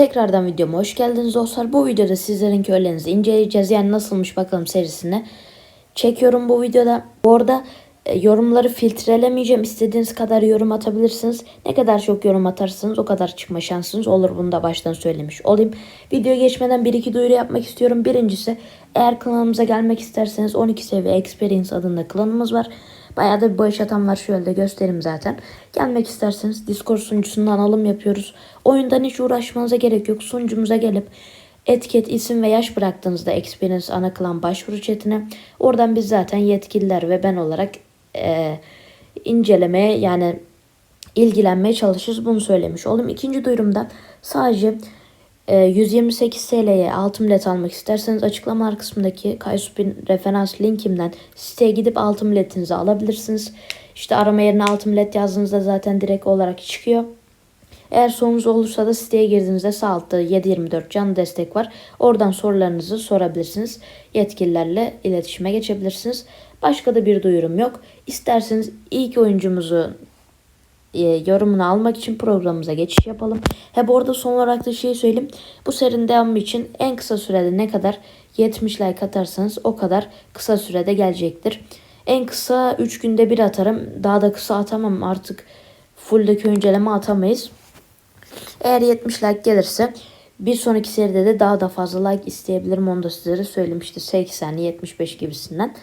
Tekrardan videoma hoş geldiniz dostlar. Bu videoda sizlerin köylerinizi inceleyeceğiz. Yani nasılmış bakalım serisine. Çekiyorum bu videoda. Bu arada e, yorumları filtrelemeyeceğim. İstediğiniz kadar yorum atabilirsiniz. Ne kadar çok yorum atarsanız o kadar çıkma şansınız olur. Bunu da baştan söylemiş olayım. Videoya geçmeden bir iki duyuru yapmak istiyorum. Birincisi eğer klanımıza gelmek isterseniz 12 seviye Experience adında klanımız var. Bayağı da bir bağış atan var. Şöyle de göstereyim zaten. Gelmek isterseniz Discord sunucusundan alım yapıyoruz. Oyundan hiç uğraşmanıza gerek yok. Sunucumuza gelip etiket, isim ve yaş bıraktığınızda Experience ana klan başvuru chatine oradan biz zaten yetkililer ve ben olarak e, incelemeye yani ilgilenmeye çalışırız. Bunu söylemiş olayım. İkinci duyurumda sadece 128 TL'ye altın bilet almak isterseniz açıklama kısmındaki Kaysuspin referans linkimden siteye gidip altın biletinizi alabilirsiniz. İşte arama yerine altın bilet yazdığınızda zaten direkt olarak çıkıyor. Eğer sorunuz olursa da siteye girdiğinizde sağ altta 724 canlı destek var. Oradan sorularınızı sorabilirsiniz. Yetkililerle iletişime geçebilirsiniz. Başka da bir duyurum yok. İsterseniz ilk oyuncumuzu e, yorumunu almak için programımıza geçiş yapalım. He bu arada son olarak da şey söyleyeyim. Bu serinin devamı için en kısa sürede ne kadar 70 like atarsanız o kadar kısa sürede gelecektir. En kısa 3 günde bir atarım. Daha da kısa atamam artık. Fulldeki inceleme atamayız. Eğer 70 like gelirse bir sonraki seride de daha da fazla like isteyebilirim. Onu da sizlere söylemişti. 80, 75 gibisinden.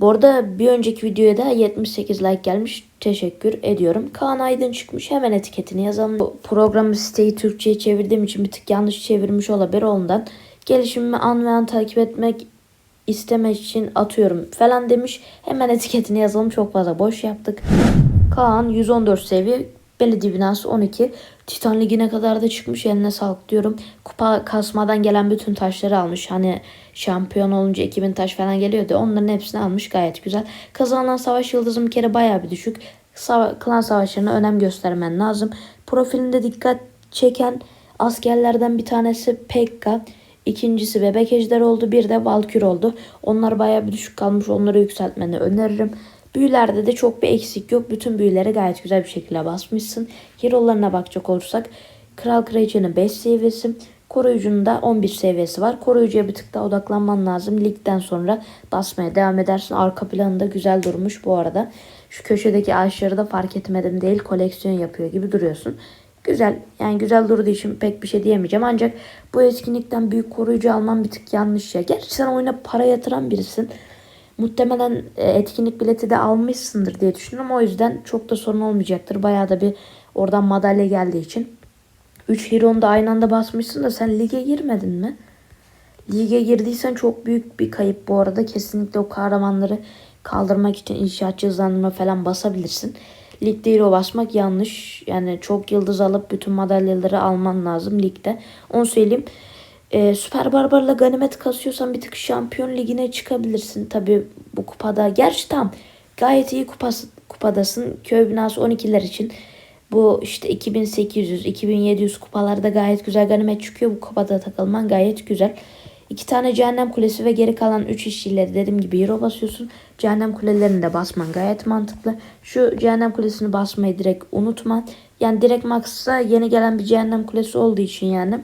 Bu arada bir önceki videoya da 78 like gelmiş. Teşekkür ediyorum. Kaan Aydın çıkmış. Hemen etiketini yazalım. Bu programı siteyi Türkçe'ye çevirdiğim için bir tık yanlış çevirmiş olabilir ondan. Gelişimimi an ve an takip etmek istemek için atıyorum falan demiş. Hemen etiketini yazalım. Çok fazla boş yaptık. Kaan 114 seviye. Belediye binası 12. Titan Ligi'ne kadar da çıkmış. Eline sağlık diyorum. Kupa kasmadan gelen bütün taşları almış. Hani şampiyon olunca 2000 taş falan geliyordu. Onların hepsini almış. Gayet güzel. Kazanılan savaş yıldızım bir kere bayağı bir düşük. Sava- klan savaşlarına önem göstermen lazım. Profilinde dikkat çeken askerlerden bir tanesi Pekka. İkincisi bebek ejder oldu. Bir de Valkür oldu. Onlar bayağı bir düşük kalmış. Onları yükseltmeni öneririm. Büyülerde de çok bir eksik yok. Bütün büyülere gayet güzel bir şekilde basmışsın. Hero'larına bakacak olursak Kral Kraliçenin 5 seviyesi. Koruyucunun da 11 seviyesi var. Koruyucuya bir tık daha odaklanman lazım. Ligden sonra basmaya devam edersin. Arka planı da güzel durmuş bu arada. Şu köşedeki ağaçları da fark etmedim değil. Koleksiyon yapıyor gibi duruyorsun. Güzel. Yani güzel durduğu için pek bir şey diyemeyeceğim. Ancak bu etkinlikten büyük koruyucu alman bir tık yanlış ya. Gerçi sen oyuna para yatıran birisin. Muhtemelen e, etkinlik bileti de almışsındır diye düşünüyorum. O yüzden çok da sorun olmayacaktır. Bayağı da bir oradan madalya geldiği için. 3 Hero'nu da aynı anda basmışsın da sen lige girmedin mi? Lige girdiysen çok büyük bir kayıp bu arada. Kesinlikle o kahramanları kaldırmak için inşaatçı hızlandırma falan basabilirsin. Ligde hero basmak yanlış. Yani çok yıldız alıp bütün madalyaları alman lazım ligde. Onu söyleyeyim. Ee, Süper Barbar'la ganimet kasıyorsan bir tık şampiyon ligine çıkabilirsin. Tabi bu kupada. Gerçi tam gayet iyi kupası, kupadasın. Köy binası 12'ler için. Bu işte 2800, 2700 kupalarda gayet güzel ganimet çıkıyor. Bu kupada takılman gayet güzel. İki tane cehennem kulesi ve geri kalan 3 işçileri dediğim gibi hero basıyorsun. Cehennem kulelerini de basman gayet mantıklı. Şu cehennem kulesini basmayı direkt unutma. Yani direkt max'a yeni gelen bir cehennem kulesi olduğu için yani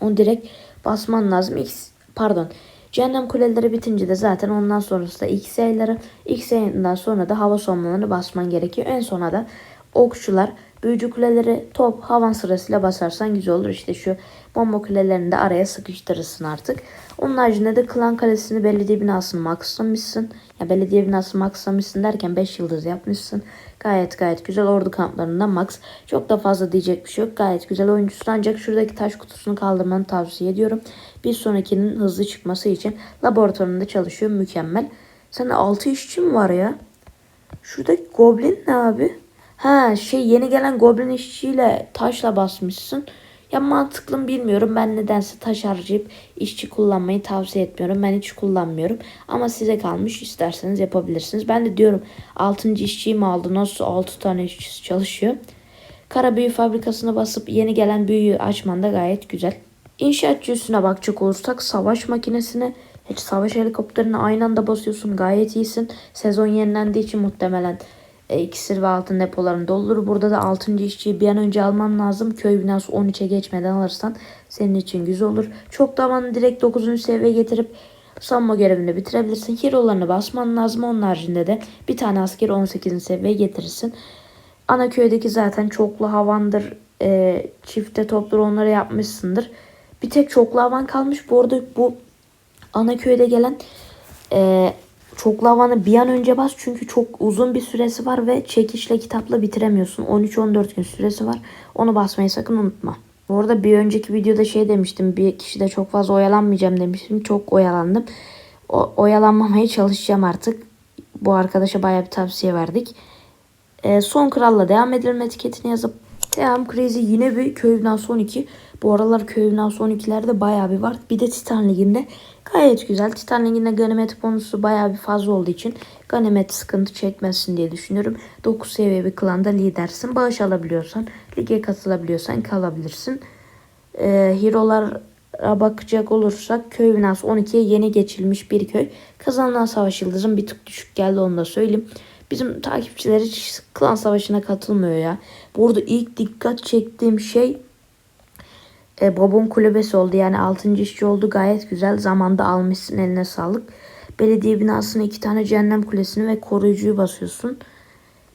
onu direkt basman lazım. X pardon. Cehennem kuleleri bitince de zaten ondan sonrası da X sayıları. X sayından sonra da hava sonmalarını basman gerekiyor. En sona da okçular, büyücü kuleleri top havan sırasıyla basarsan güzel olur. İşte şu bomba kulelerini de araya sıkıştırırsın artık. Onun haricinde de klan kalesini belediye binasını maxlamışsın. Ya belediye binasını maxlamışsın derken 5 yıldız yapmışsın. Gayet gayet güzel ordu kamplarında max. Çok da fazla diyecek bir şey yok. Gayet güzel oyuncusun ancak şuradaki taş kutusunu kaldırmanı tavsiye ediyorum. Bir sonrakinin hızlı çıkması için laboratuvarında çalışıyor. Mükemmel. Sende 6 işçi mi var ya? Şuradaki goblin ne abi? Ha şey yeni gelen goblin işçiyle taşla basmışsın. Ya mantıklı mı bilmiyorum. Ben nedense taş harcayıp işçi kullanmayı tavsiye etmiyorum. Ben hiç kullanmıyorum. Ama size kalmış. isterseniz yapabilirsiniz. Ben de diyorum 6. işçiyi mi aldı? Nasıl 6 tane işçisi çalışıyor? Kara büyü fabrikasına basıp yeni gelen büyüyü açman da gayet güzel. İnşaatçı üstüne bakacak olursak savaş makinesine hiç savaş helikopterine aynı anda basıyorsun. Gayet iyisin. Sezon yenilendiği için muhtemelen E, iksir ve altın depolarını doldurur. Burada da 6. işçiyi bir an önce alman lazım. Köy binası 13'e geçmeden alırsan senin için güzel olur. Çok damanı direkt 9. seviyeye getirip sanma görevini bitirebilirsin. Hero'larını basman lazım. Onun haricinde de bir tane asker 18. seviyeye getirirsin. Ana köydeki zaten çoklu havandır, e, çifte toptur onları yapmışsındır. Bir tek çoklu havan kalmış. Bu arada bu ana köyde gelen e, çoklu havanı bir an önce bas. Çünkü çok uzun bir süresi var ve çekişle kitapla bitiremiyorsun. 13-14 gün süresi var. Onu basmayı sakın unutma. Bu arada bir önceki videoda şey demiştim. Bir kişide çok fazla oyalanmayacağım demiştim. Çok oyalandım. O, oyalanmamaya çalışacağım artık. Bu arkadaşa bayağı bir tavsiye verdik. E, son kralla devam edelim etiketini yazıp devam krizi yine bir köy binası 12. Bu aralar köy binası 12'lerde bayağı bir var. Bir de Titan Ligi'nde gayet güzel. Titan Ligi'nde ganimet bonusu bayağı bir fazla olduğu için ganimet sıkıntı çekmezsin diye düşünüyorum. 9 seviye bir klanda lidersin. Bağış alabiliyorsan, lige katılabiliyorsan kalabilirsin. E, hero'lara bakacak olursak köy binası 12'ye yeni geçilmiş bir köy. Kazanılan savaş yıldızım bir tık düşük geldi onu da söyleyeyim. Bizim takipçiler hiç klan savaşına katılmıyor ya. Burada ilk dikkat çektiğim şey e, babam kulübesi oldu. Yani 6. işçi oldu. Gayet güzel. Zamanda almışsın eline sağlık. Belediye binasına iki tane cehennem kulesini ve koruyucuyu basıyorsun.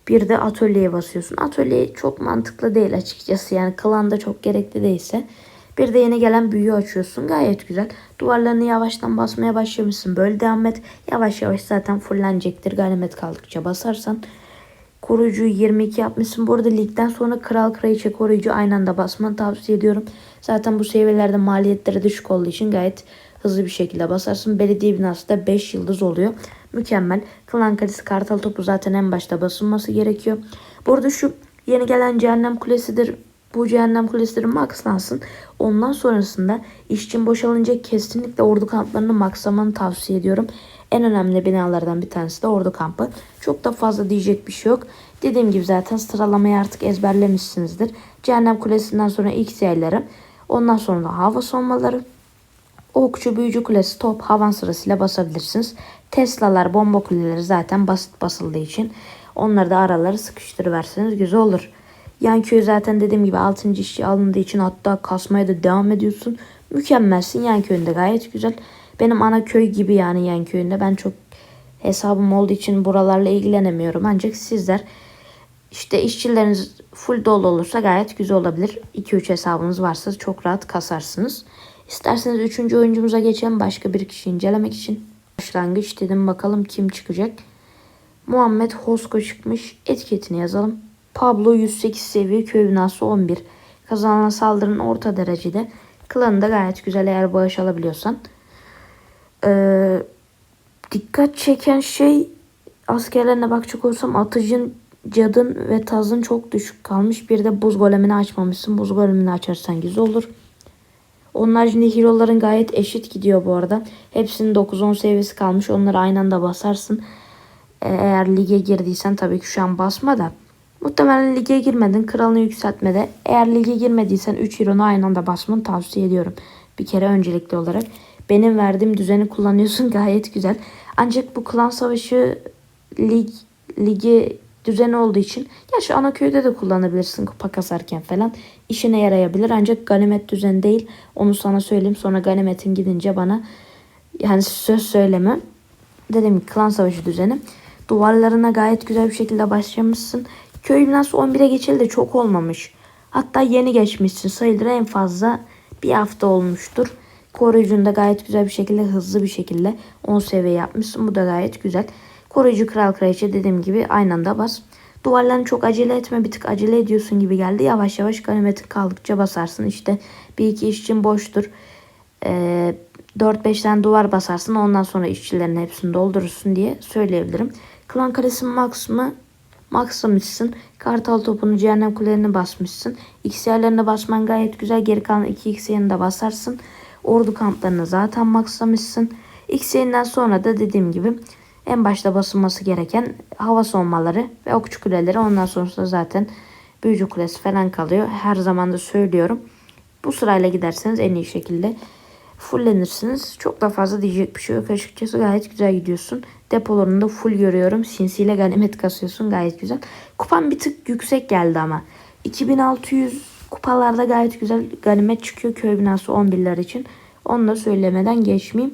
Bir de atölyeye basıyorsun. Atölye çok mantıklı değil açıkçası. Yani klanda çok gerekli değilse. Bir de yeni gelen büyüyü açıyorsun. Gayet güzel. Duvarlarını yavaştan basmaya başlamışsın. Böyle devam et. Yavaş yavaş zaten fullenecektir. Ganimet kaldıkça basarsan. Koruyucuyu 22 yapmışsın. Bu arada ligden sonra kral kraliçe koruyucu aynı anda basmanı tavsiye ediyorum. Zaten bu seviyelerde maliyetleri düşük olduğu için gayet hızlı bir şekilde basarsın. Belediye binası da 5 yıldız oluyor. Mükemmel. Klan kalesi kartal topu zaten en başta basılması gerekiyor. Bu arada şu yeni gelen cehennem kulesidir. Bu cehennem kulesidir maxlansın. Ondan sonrasında işçin boşalınca kesinlikle ordu kamplarını maxlamanı tavsiye ediyorum. En önemli binalardan bir tanesi de ordu kampı. Çok da fazla diyecek bir şey yok. Dediğim gibi zaten sıralamayı artık ezberlemişsinizdir. Cehennem Kulesi'nden sonra ilk yerleri. Ondan sonra da hava sonmaları. Okçu, büyücü kulesi, top, havan sırasıyla basabilirsiniz. Tesla'lar, bomba kuleleri zaten basit basıldığı için onları da araları sıkıştırıverseniz güzel olur. Yan köy zaten dediğim gibi 6. işçi alındığı için hatta kasmaya da devam ediyorsun. Mükemmelsin. Yan köyünde gayet güzel. Benim ana köy gibi yani yan köyünde. Ben çok hesabım olduğu için buralarla ilgilenemiyorum. Ancak sizler işte işçileriniz full dolu olursa gayet güzel olabilir. 2-3 hesabınız varsa çok rahat kasarsınız. İsterseniz 3. oyuncumuza geçelim başka bir kişi incelemek için. Başlangıç dedim bakalım kim çıkacak. Muhammed Hosko çıkmış. Etiketini yazalım. Pablo 108 seviye köy binası 11. Kazanılan saldırının orta derecede. Klanı gayet güzel eğer bağış alabiliyorsan. Ee, dikkat çeken şey askerlerine bakacak olursam atıcın, cadın ve tazın çok düşük kalmış. Bir de buz golemini açmamışsın. Buz golemini açarsan güzel olur. Onun haricinde hero'ların gayet eşit gidiyor bu arada. Hepsinin 9-10 seviyesi kalmış. Onları aynı anda basarsın. Ee, Eğer lige girdiysen tabii ki şu an basma da. Muhtemelen lige girmedin. Kralını yükseltmede. Eğer lige girmediysen 3 hero'nu aynı anda basmanı tavsiye ediyorum. Bir kere öncelikli olarak. Benim verdiğim düzeni kullanıyorsun gayet güzel. Ancak bu klan savaşı lig ligi düzeni olduğu için ya şu ana köyde de kullanabilirsin kupa kasarken falan. işine yarayabilir ancak ganimet düzeni değil. Onu sana söyleyeyim sonra ganimetin gidince bana yani söz söyleme. Gibi klan savaşı düzeni. Duvarlarına gayet güzel bir şekilde başlamışsın. Köy binası 11'e geçeli de çok olmamış. Hatta yeni geçmişsin sayılır en fazla bir hafta olmuştur. Koruyucunu gayet güzel bir şekilde hızlı bir şekilde 10 seviye yapmışsın. Bu da gayet güzel. Koruyucu kral kraliçe dediğim gibi aynı anda bas. Duvarlarını çok acele etme bir tık acele ediyorsun gibi geldi. Yavaş yavaş ganimetin kaldıkça basarsın. İşte bir iki iş için boştur. Ee, 4-5 tane duvar basarsın. Ondan sonra işçilerin hepsini doldurursun diye söyleyebilirim. Klan kalesi max mı? Maxlamışsın. Kartal topunu cehennem kulelerini basmışsın. XY'lerine basman gayet güzel. Geri kalan 2 XY'ni de basarsın. Ordu kamplarını zaten maxlamışsın. XY'nden sonra da dediğim gibi en başta basılması gereken hava sonmaları ve okçu kuleleri. Ondan sonrasında zaten büyücü kulesi falan kalıyor. Her zaman da söylüyorum. Bu sırayla giderseniz en iyi şekilde fullenirsiniz. Çok da fazla diyecek bir şey yok açıkçası. Gayet güzel gidiyorsun. Depolarını da full görüyorum. Sinsiyle ganimet kasıyorsun. Gayet güzel. Kupan bir tık yüksek geldi ama. 2600 kupalarda gayet güzel ganimet çıkıyor köy binası 11'ler için. Onu da söylemeden geçmeyeyim.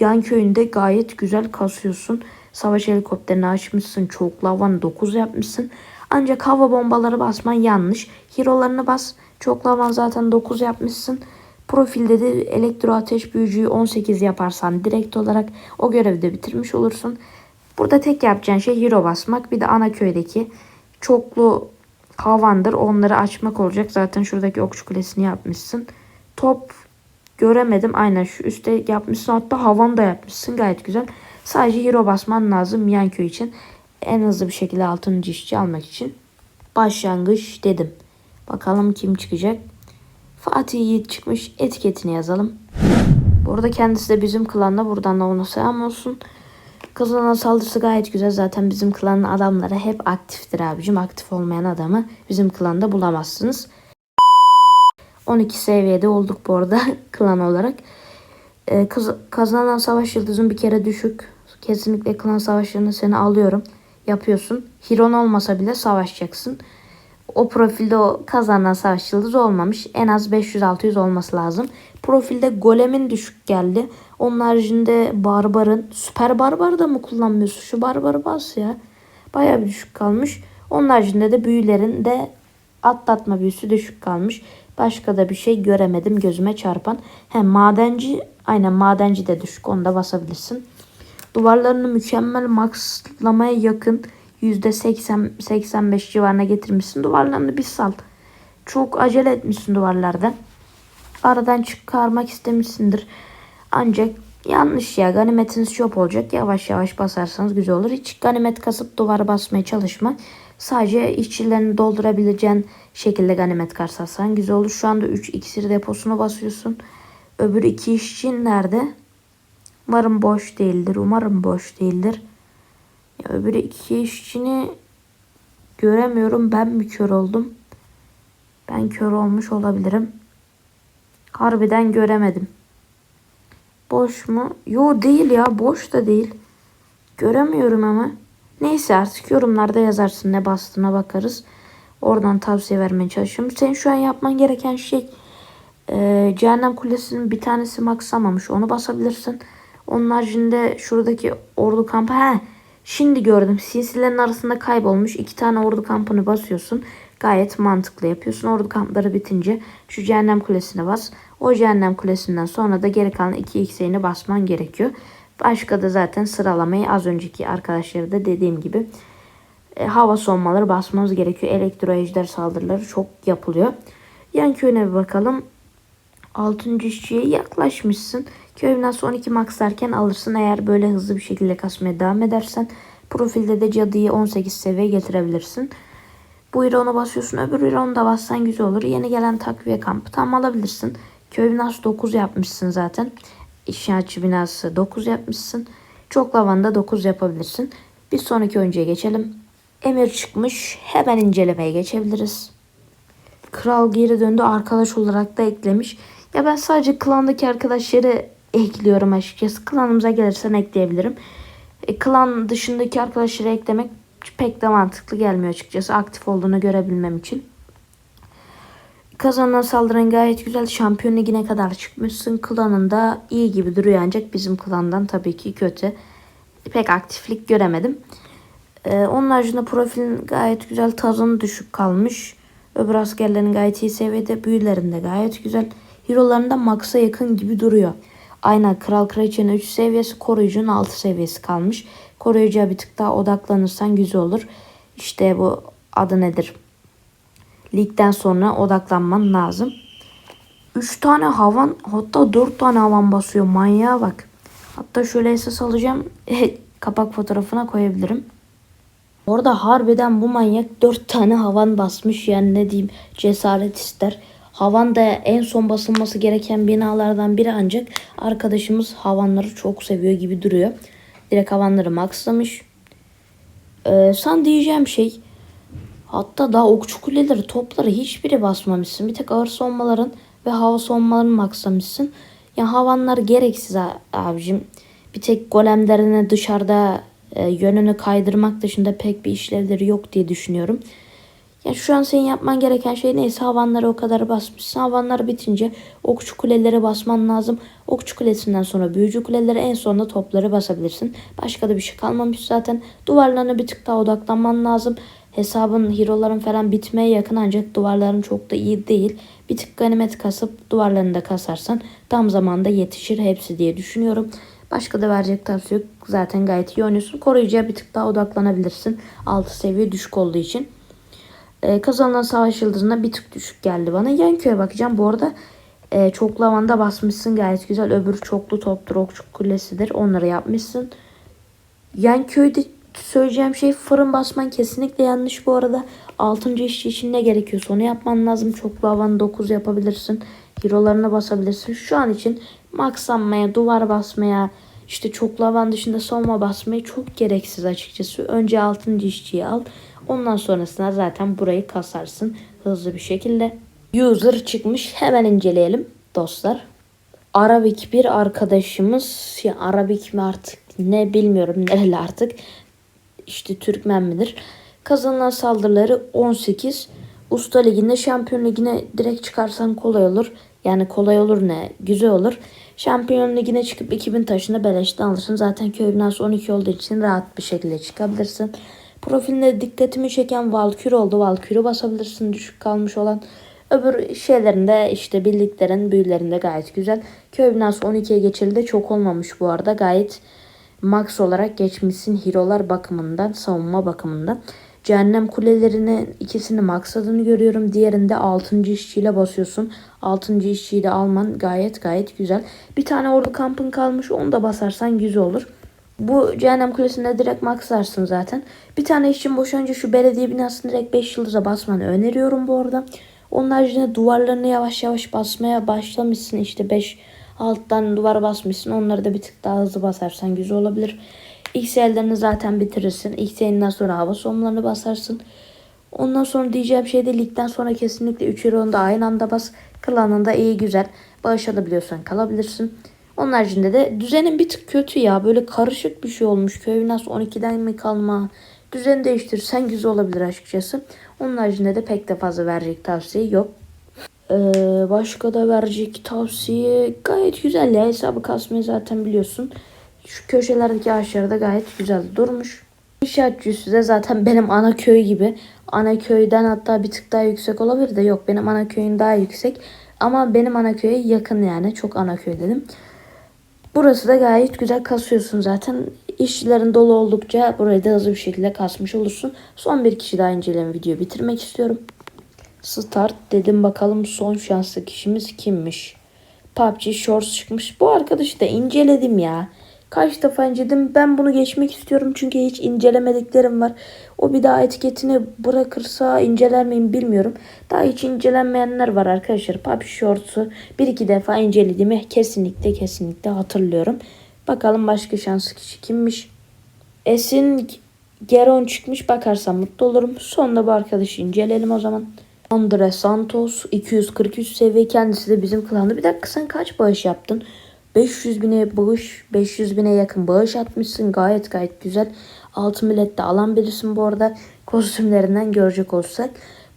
Yan köyünde gayet güzel kasıyorsun. Savaş helikopterini açmışsın. Çoklu havanı 9 yapmışsın. Ancak hava bombaları basman yanlış. Hero'larını bas. Çoklu havan zaten 9 yapmışsın. Profilde de elektro ateş büyücüyü 18 yaparsan direkt olarak o görevi de bitirmiş olursun. Burada tek yapacağın şey hero basmak. Bir de ana köydeki çoklu havandır. Onları açmak olacak. Zaten şuradaki okçu kulesini yapmışsın. Top göremedim. Aynen şu üstte yapmışsın. Hatta havan da yapmışsın. Gayet güzel. Sadece hero basman lazım yan köy için. En hızlı bir şekilde 6. işçi almak için. Başlangıç dedim. Bakalım kim çıkacak. Fatih Yiğit çıkmış. Etiketini yazalım. Bu arada kendisi de bizim klanda. Buradan da ona selam olsun. Kazanan saldırısı gayet güzel. Zaten bizim klanın adamları hep aktiftir abicim. Aktif olmayan adamı bizim klanda bulamazsınız. 12 seviyede olduk bu arada klan olarak. Ee, kaz- kazanan savaş yıldızın bir kere düşük. Kesinlikle klan savaşlarını seni alıyorum. Yapıyorsun. Hiron olmasa bile savaşacaksın. O profilde o kazanan savaş yıldızı olmamış. En az 500-600 olması lazım. Profilde golemin düşük geldi. Onun haricinde barbarın. Süper barbar da mı kullanmıyorsun? Şu barbarı bas ya. Baya bir düşük kalmış. Onun haricinde de büyülerin de atlatma büyüsü düşük kalmış. Başka da bir şey göremedim gözüme çarpan. Hem madenci aynen madenci de düşük onu da basabilirsin. Duvarlarını mükemmel maxlamaya yakın %80-85 civarına getirmişsin. Duvarlarını bir sal. Çok acele etmişsin duvarlardan. Aradan çıkarmak istemişsindir. Ancak yanlış ya ganimetiniz çok olacak. Yavaş yavaş basarsanız güzel olur. Hiç ganimet kasıp duvara basmaya çalışma. Sadece işçilerini doldurabileceğin şekilde ganimet kasarsan güzel olur. Şu anda 3 iksir deposuna basıyorsun. Öbür iki işçi nerede? Umarım boş değildir. Umarım boş değildir. Ya öbür iki işçini göremiyorum. Ben mi kör oldum? Ben kör olmuş olabilirim. Harbiden göremedim. Boş mu? Yo değil ya. Boş da değil. Göremiyorum ama. Neyse artık yorumlarda yazarsın ne bastığına bakarız. Oradan tavsiye vermeye çalışıyorum. Senin şu an yapman gereken şey e, Cehennem Kulesi'nin bir tanesi maksamamış. Onu basabilirsin. Onun haricinde şuradaki ordu kampı. He, şimdi gördüm. Sinsilerin arasında kaybolmuş. iki tane ordu kampını basıyorsun. Gayet mantıklı yapıyorsun. Ordu kampları bitince şu Cehennem Kulesi'ne bas. O Cehennem Kulesi'nden sonra da geri kalan iki x'ini basman gerekiyor. Başka da zaten sıralamayı az önceki arkadaşları da dediğim gibi e, hava sonmaları basmamız gerekiyor. Elektro ejder saldırıları çok yapılıyor. Yan köyüne bir bakalım. 6. işçiye yaklaşmışsın. Köy binası 12 max derken alırsın. Eğer böyle hızlı bir şekilde kasmaya devam edersen profilde de cadıyı 18 seviye getirebilirsin. Bu irona basıyorsun. Öbür ironu da bassan güzel olur. Yeni gelen takviye kampı tam alabilirsin. Köy binası 9 yapmışsın zaten. İnşaatçı binası 9 yapmışsın. Çok lavanda 9 yapabilirsin. Bir sonraki oyuncuya geçelim. Emir çıkmış. Hemen incelemeye geçebiliriz. Kral geri döndü. Arkadaş olarak da eklemiş. Ya ben sadece klandaki arkadaşları ekliyorum açıkçası. Klanımıza gelirsen ekleyebilirim. E, klan dışındaki arkadaşları eklemek pek de mantıklı gelmiyor açıkçası. Aktif olduğunu görebilmem için. Kazanan saldıran gayet güzel. Şampiyon ligine kadar çıkmışsın. Klanında iyi gibi duruyor ancak bizim klandan tabii ki kötü. Pek aktiflik göremedim. Ee, onun haricinde profilin gayet güzel. Tazın düşük kalmış. Öbür askerlerin gayet iyi seviyede. Büyülerinde gayet güzel. Hero'larında max'a yakın gibi duruyor. Aynen Kral Kraliçenin 3 seviyesi, koruyucunun 6 seviyesi kalmış. Koruyucuya bir tık daha odaklanırsan güzel olur. İşte bu adı nedir? Ligden sonra odaklanman lazım. 3 tane havan hatta 4 tane havan basıyor. Manyağa bak. Hatta şöyle esas alacağım. Kapak fotoğrafına koyabilirim. Orada harbiden bu manyak 4 tane havan basmış. Yani ne diyeyim cesaret ister. Havan da en son basılması gereken binalardan biri ancak arkadaşımız havanları çok seviyor gibi duruyor. Direkt havanları maxlamış. Ee, sen diyeceğim şey hatta daha okçu kuleleri topları hiçbiri basmamışsın. Bir tek ağır savunmaların ve hava savunmalarını maxlamışsın. Ya havanlar gereksiz abicim. Bir tek golemlerini dışarıda e, yönünü kaydırmak dışında pek bir işlevleri yok diye düşünüyorum. Ya şu an senin yapman gereken şey neyse havanları o kadar basmışsın. Havanlar bitince okçu kulelere basman lazım. Okçu kulesinden sonra büyücü kulelere en sonunda topları basabilirsin. Başka da bir şey kalmamış zaten. Duvarlarına bir tık daha odaklanman lazım. Hesabın, hero'ların falan bitmeye yakın ancak duvarların çok da iyi değil. Bir tık ganimet kasıp duvarlarını da kasarsan tam zamanda yetişir hepsi diye düşünüyorum. Başka da verecek tavsiye yok. Zaten gayet iyi oynuyorsun. Koruyucuya bir tık daha odaklanabilirsin. 6 seviye düşük olduğu için. Ee, kazanılan savaş yıldızına bir tık düşük geldi bana. Yan köye bakacağım. Bu arada e, çoklu lavanda basmışsın gayet güzel. Öbür çoklu toptur, okçu kulesidir. Onları yapmışsın. Yan köyde söyleyeceğim şey fırın basman kesinlikle yanlış bu arada. 6. işçi için ne gerekiyorsa onu yapman lazım. Çoklu havanı 9 yapabilirsin. Hero'larına basabilirsin. Şu an için maxlanmaya, duvar basmaya, işte çoklu havan dışında savunma basmayı çok gereksiz açıkçası. Önce 6. işçiyi al. Ondan sonrasında zaten burayı kasarsın hızlı bir şekilde. User çıkmış. Hemen inceleyelim dostlar. Arabik bir arkadaşımız ya Arabik mi artık ne bilmiyorum nereli artık işte Türkmen midir? Kazanılan saldırıları 18. Usta liginde şampiyon ligine direkt çıkarsan kolay olur. Yani kolay olur ne? Güzel olur. Şampiyon ligine çıkıp 2000 taşını beleşten alırsın. Zaten köy binası 12 olduğu için rahat bir şekilde çıkabilirsin. Profilinde dikkatimi çeken Valkür oldu. Valkür'ü basabilirsin düşük kalmış olan. Öbür şeylerinde işte bildiklerin büyülerinde gayet güzel. Köy binası 12'ye geçildi. Çok olmamış bu arada. Gayet max olarak geçmişsin hero'lar bakımından, savunma bakımından. Cehennem kulelerinin ikisini maksadını görüyorum. Diğerinde 6. işçiyle basıyorsun. 6. işçiyi de alman gayet gayet güzel. Bir tane ordu kampın kalmış onu da basarsan güzel olur. Bu cehennem kulesinde direkt maksarsın zaten. Bir tane işçin boşanca şu belediye binasını direkt 5 yıldıza basmanı öneriyorum bu arada. Onun haricinde duvarlarını yavaş yavaş basmaya başlamışsın. İşte 5 alttan duvar basmışsın. Onları da bir tık daha hızlı basarsan güzel olabilir. X ellerini zaten bitirirsin. X elinden sonra hava somlarını basarsın. Ondan sonra diyeceğim şey de ligden sonra kesinlikle 3 da aynı anda bas. Klanında iyi güzel. Bağış alabiliyorsan kalabilirsin. Onun haricinde de düzenin bir tık kötü ya. Böyle karışık bir şey olmuş. Köy nasıl 12'den mi kalma? Düzeni değiştirsen güzel olabilir açıkçası. Onun haricinde de pek de fazla verecek tavsiye yok. Ee, başka da verecek tavsiye gayet güzel ya. Hesabı kasmayı zaten biliyorsun. Şu köşelerdeki ağaçları da gayet güzel durmuş. İnşaatçısı da zaten benim ana köy gibi. Ana köyden hatta bir tık daha yüksek olabilir de yok benim ana köyün daha yüksek. Ama benim ana köye yakın yani. Çok ana köy dedim. Burası da gayet güzel kasıyorsun zaten. İşçilerin dolu oldukça burayı da hızlı bir şekilde kasmış olursun. Son bir kişi daha inceleme video bitirmek istiyorum. Start dedim bakalım son şanslı kişimiz kimmiş? PUBG Shorts çıkmış. Bu arkadaşı da inceledim ya. Kaç defa inceledim. Ben bunu geçmek istiyorum çünkü hiç incelemediklerim var. O bir daha etiketini bırakırsa inceler miyim bilmiyorum. Daha hiç incelenmeyenler var arkadaşlar. PUBG Shorts'u bir iki defa incelediğimi kesinlikle kesinlikle hatırlıyorum. Bakalım başka şanslı kişi kimmiş? Esin Geron çıkmış bakarsam mutlu olurum. Sonra bu arkadaşı inceleyelim o zaman. Andre Santos 243 seviye kendisi de bizim klanda. Bir dakika sen kaç bağış yaptın? 500 bine bağış, 500 bine yakın bağış atmışsın. Gayet gayet güzel. Altın bilet alan birisin bu arada. Kostümlerinden görecek olsak.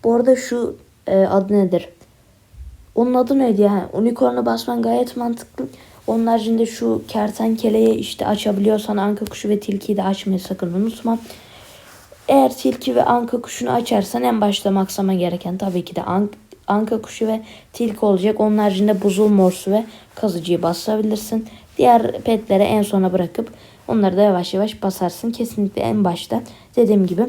Bu arada şu e, adı nedir? Onun adı neydi ya? Unicorn'a basman gayet mantıklı. Onun haricinde şu kertenkeleyi işte açabiliyorsan anka kuşu ve tilkiyi de açmayı sakın unutma. Eğer tilki ve anka kuşunu açarsan en başta maksama gereken tabii ki de an anka kuşu ve tilki olacak. Onun haricinde buzul morsu ve kazıcıyı basabilirsin. Diğer petlere en sona bırakıp onları da yavaş yavaş basarsın. Kesinlikle en başta dediğim gibi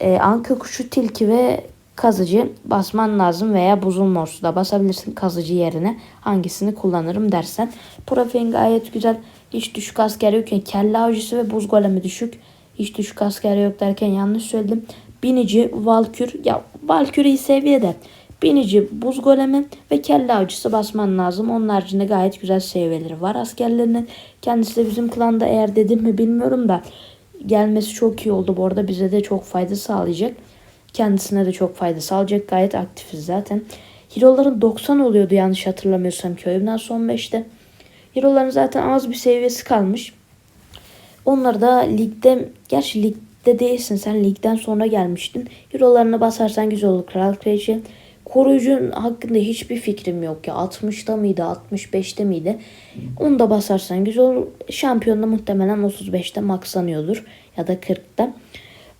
e, anka kuşu, tilki ve kazıcı basman lazım veya buzul morsu da basabilirsin kazıcı yerine. Hangisini kullanırım dersen. Profilin gayet güzel. Hiç düşük asker yokken kelle avcısı ve buz golemi düşük. Hiç düşük asker yok derken yanlış söyledim. Binici, Valkür. Ya Valkür iyi seviyede. Binici, buz golemi ve kelle avcısı basman lazım. Onun haricinde gayet güzel seviyeleri var askerlerinin. Kendisi de bizim klanda eğer dedim mi bilmiyorum da gelmesi çok iyi oldu. Bu arada bize de çok fayda sağlayacak. Kendisine de çok fayda sağlayacak. Gayet aktifiz zaten. Hero'ların 90 oluyordu yanlış hatırlamıyorsam köyümden son 5'te. Hero'ların zaten az bir seviyesi kalmış. Onları da ligde gerçi ligde değilsin sen ligden sonra gelmiştin. Eurolarını basarsan güzel olur Kral Kraliçe. Koruyucun hakkında hiçbir fikrim yok ya. 60'ta mıydı 65'te miydi? Onu da basarsan güzel olur. Şampiyonda muhtemelen 35'te maxlanıyordur ya da 40'ta.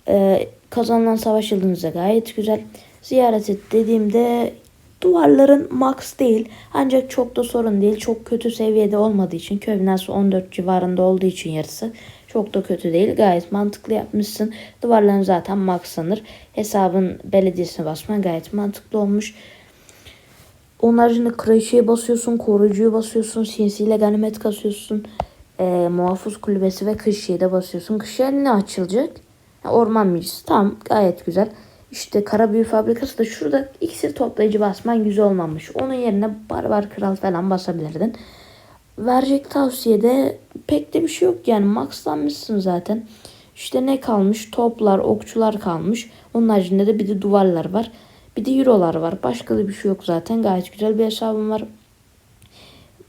Ee, kazanılan savaş yıldızı gayet güzel. Ziyaret et dediğimde duvarların max değil ancak çok da sorun değil. Çok kötü seviyede olmadığı için köy binası 14 civarında olduğu için yarısı çok da kötü değil. Gayet mantıklı yapmışsın. Duvarların zaten maxlanır. Hesabın belediyesine basman gayet mantıklı olmuş. Onun haricinde kraliçeyi basıyorsun, koruyucuyu basıyorsun, sinsiyle ganimet kasıyorsun. E, muhafız kulübesi ve kışyayı da basıyorsun. Kışya ne açılacak? Orman meclisi. Tamam gayet güzel. İşte kara büyü fabrikası da şurada iksir toplayıcı basman güzel olmamış. Onun yerine barbar kral falan basabilirdin. Verecek tavsiyede pek de bir şey yok yani maxlanmışsın zaten. İşte ne kalmış? Toplar, okçular kalmış. Onun haricinde de bir de duvarlar var. Bir de eurolar var. Başka da bir şey yok zaten. Gayet güzel bir hesabım var.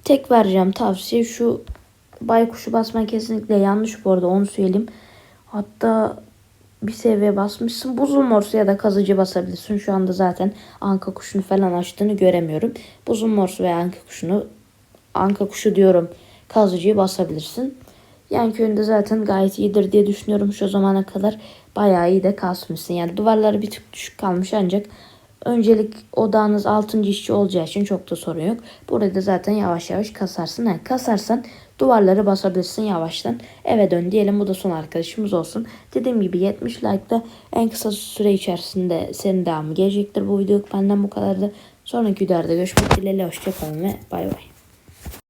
Tek vereceğim tavsiye şu baykuşu basman kesinlikle yanlış bu arada onu söyleyeyim. Hatta bir seviye basmışsın. Buzul morsu ya da kazıcı basabilirsin. Şu anda zaten anka kuşunu falan açtığını göremiyorum. Buzul morsu veya anka kuşunu anka kuşu diyorum kazıcıyı basabilirsin. Yan köyünde zaten gayet iyidir diye düşünüyorum şu zamana kadar. Bayağı iyi de kasmışsın. Yani duvarları bir tık düşük kalmış ancak öncelik odağınız 6. işçi olacağı için çok da sorun yok. Burada zaten yavaş yavaş kasarsın. Yani kasarsan duvarları basabilirsin yavaştan. Eve dön diyelim bu da son arkadaşımız olsun. Dediğim gibi 70 like'da en kısa süre içerisinde senin devamı gelecektir. Bu video benden bu kadardı. Sonraki videolarda görüşmek dileğiyle. Hoşçakalın ve bay bay.